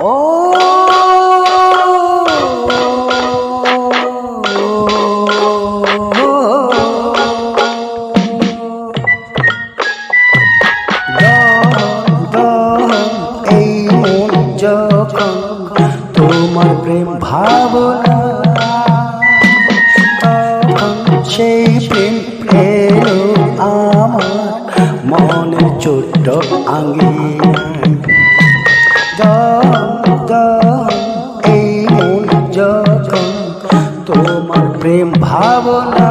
ও এই মন যখন তোমার প্রেম ভাবনা সেই প্রেম মনের ছোট্ট আঙ্গিনায় প্রেম ভাবনা।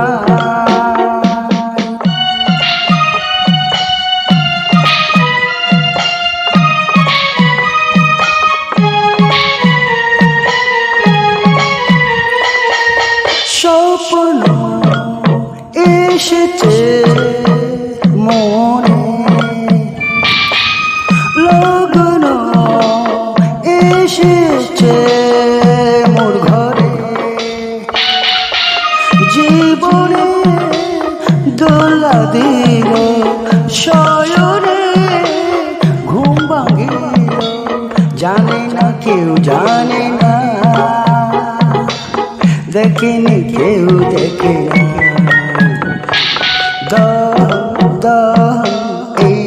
স্বপ্ন এসেছে মনে। লগ্ন এসেছে। জীবনে দোলা দিল, শয়নে ঘুম ভাঙিল। জানে না কেউ, জানে না, দেখেনি কেউ দেখে এই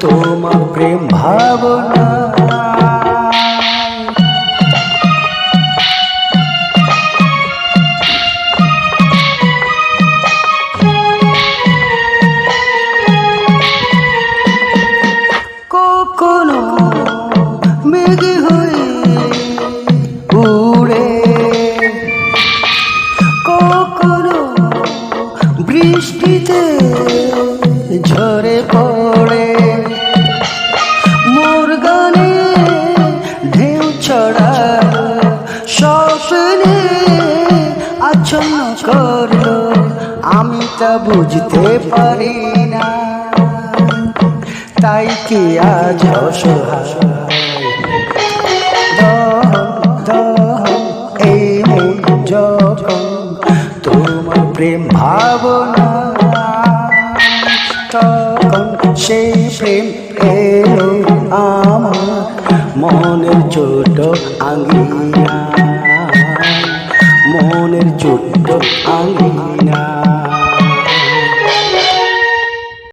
তোমার প্রেম ভাবনা কখনো বৃষ্টিতে ঝরে পড়ে। মোর গানে ঢেউ ছড়া স্বপ্নে আচ্ছন্ন করল। আমি তা বুঝতে পারি না, তাই কি আজ অসহায়? তোমার প্রেম ভাবনা তখন সেই প্রেম এলো আমার মনের ছোট আঙ্গিনা মনের ছোট আঙ্গিনা